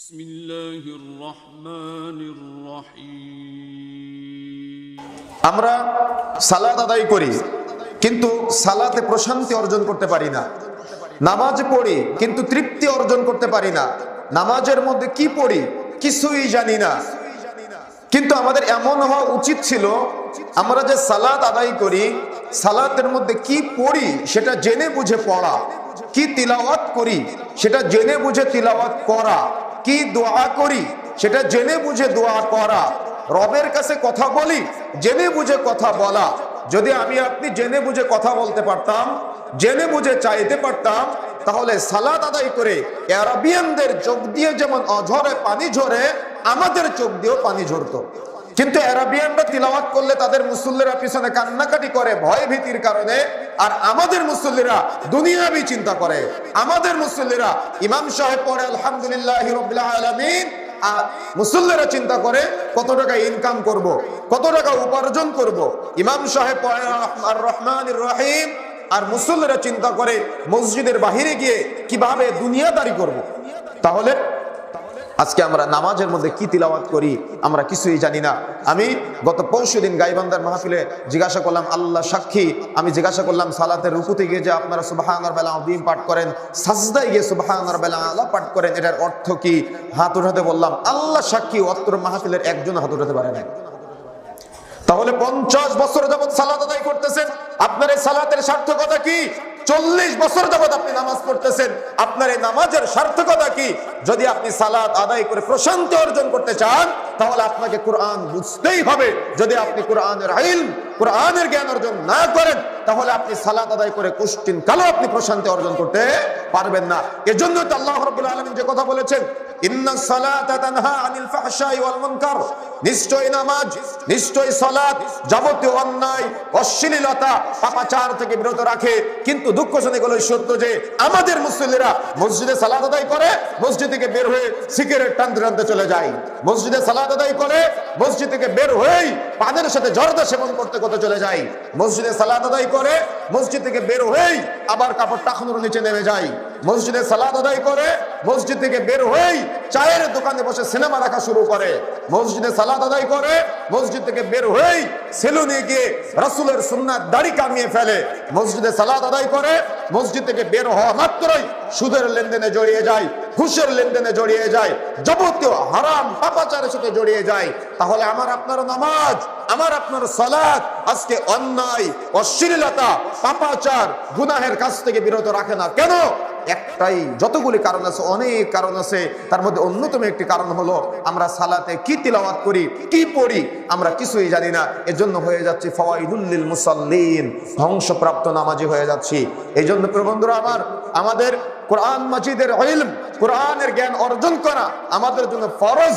بسم الله الرحمن الرحيم আমরা সালাত আদায় করি কিন্তু সালাতে প্রশান্তি অর্জন করতে পারি না নামাজ পড়ি কিন্তু তৃপ্তি অর্জন করতে পারি না নামাজের মধ্যে কি পড়ি কিছুই জানি না কিন্তু আমাদের এমন হওয়া উচিত ছিল আমরা যে সালাত আদায় করি সালাতের মধ্যে কি পড়ি সেটা জেনে বুঝে পড়া কি তিলাওয়াত করি সেটা জেনে বুঝে তিলাওয়াত করা কি দোয়া করি? সেটা জেনে বুঝে দোয়া করা। রবের কাছে কথা বলি, জেনে বুঝে কথা বলা। যদি আমি আপনি জেনে বুঝে কথা বলতে পারতাম, জেনে বুঝে চাইতে পারতাম, তাহলে সালাদ আদায় করে অ্যারাবিয়ানদের চোখ দিয়ে যেমন অঝরে পানি ঝরে, আমাদের চোখ দিয়েও পানি ঝরতো। কিন্তু অ্যারাবিয়ানরা তিলাওয়াত করলে তাদের মুসল্লিরা পিছনে কান্নাকাটি করে, ভয় ভীতির কারণে আর আমাদের মুসল্লিরা দুনিয়াবি চিন্তা করে আমাদের মুসল্লিরা ইমাম সাহেব পড়ে, আলহামদুলিল্লাহ আলমিন মুসল্লিরা চিন্তা করে, কত টাকা ইনকাম করব। কত টাকা উপার্জন করব। ইমাম সাহেব আর রহমান রহিম আর মুসল্লিরা চিন্তা করে, মসজিদের বাহিরে গিয়ে কীভাবে দুনিয়াদারি করব। তাহলে আজকে আমরা নামাজের মধ্যে কি তিলাওয়াত করি, আমরা কিছুই জানি না। আমি গত পরশু দিন গাইবান্দার মাহফিলে জিজ্ঞাসা করলাম, আল্লাহ সাক্ষী? আমি জিজ্ঞাসা করলাম, সালাতের রুকুতে গিয়ে যে আপনারা সুবাহানার বেলা আদিম পাঠ করেন, সাজদায় গিয়ে সুবাহানার বেলা আল্লাহ পাঠ করেন, এটার অর্থ কি? হাত উঠাতে বললাম, আল্লাহ সাক্ষী, অত্র মাহফিলের একজন হাত উঠাতে পারে না তাহলে পঞ্চাশ বছর যাবৎ সালাত আদায় করতেছেন, আপনার এই সালাতের সার্থকতা কি? চল্লিশ বছর যাবৎ আপনি নামাজ পড়তেছেন, আপনার এই নামাজের সার্থকতা কি? যদি আপনি সালাত আদায় করে প্রশান্তি অর্জন করতে চান, তাহলে আপনাকে কোরআন বুঝতেই হবে। যদি আপনি কোরআনের আইল, কোরআনের জ্ঞান অর্জন না করেন, তাহলে আপনি সালাত আদায় করে কুষ্টিন কালো আপনি প্রশান্তি অর্জন করতে পারবেন না। এজন্য তো আল্লাহ রাব্বুল আলামিন যে কথা বলেছেন ইন্না সালাতা নিশ্চয় নামাজ, নিশ্চয় সালাত, যাবতীয় অন্যায়, অশ্লীলতা পাপাচার থেকে বিরত রাখে। কিন্তু দুঃখ শুনে গেল সত্য যে আমাদের মুসল্লিরা মসজিদে সালাদ আদায় করে, মসজিদ থেকে বের হয়ে সিগারেট টানতে টানতে চলে যায়। মসজিদে সালাদ আদায় করে, মসজিদ থেকে বের হয়েই পানের সাথে জর্দা সেবন করতে করতে চলে যায়। মসজিদে সালাদ আদায় করে, মসজিদ থেকে বের হয়েই আবার কাপড় টাকানোর নিচে নেমে যায়। মসজিদে সালাদ আদায় করে, মসজিদ থেকে বের হয়েই চায়ের দোকানে বসে সিনেমা দেখা শুরু করে। মসজিদে সালাদ আদায় করে, মসজিদ থেকে বের হয়েই সেলুনে গিয়ে রাসুলের সুন্নার দাড়ি কামিয়ে ফেলে। মসজিদে সালাদ আদায় করে, মসজিদ থেকে বের হওয়া মাত্রই সুদের লেনদেনে জড়িয়ে যায়, ঘুষের লেনদেনে জড়িয়ে যায়, যাবতীয় হারাম পাপাচারের সাথে জড়িয়ে যায়। তাহলে আমার আপনার নামাজ, আমার আপনার সালাদ আজকে অন্যায়, অশ্লীলতা, পাপাচার, গুনাহের কাছ থেকে বিরত রাখে না। কেন? একটাই যতগুলি কারণ আছে, অনেক কারণ আছে। তার মধ্যে অন্যতম একটি কারণ হলো, আমরা সালাতে কি তিলাওয়াত করি, কি পড়ি, আমরা কিছুই জানি না। এজন্য হয়ে যাচ্ছি ফওয়াইদুল্লিল মুসাল্লিন, ধ্বংসপ্রাপ্ত নামাজি হয়ে যাচ্ছি। এই জন্য প্রবন্ধরা আমার, আমাদের কোরআন মাজিদের ইলম, কোরআনের জ্ঞান অর্জন করা আমাদের জন্য ফরজ।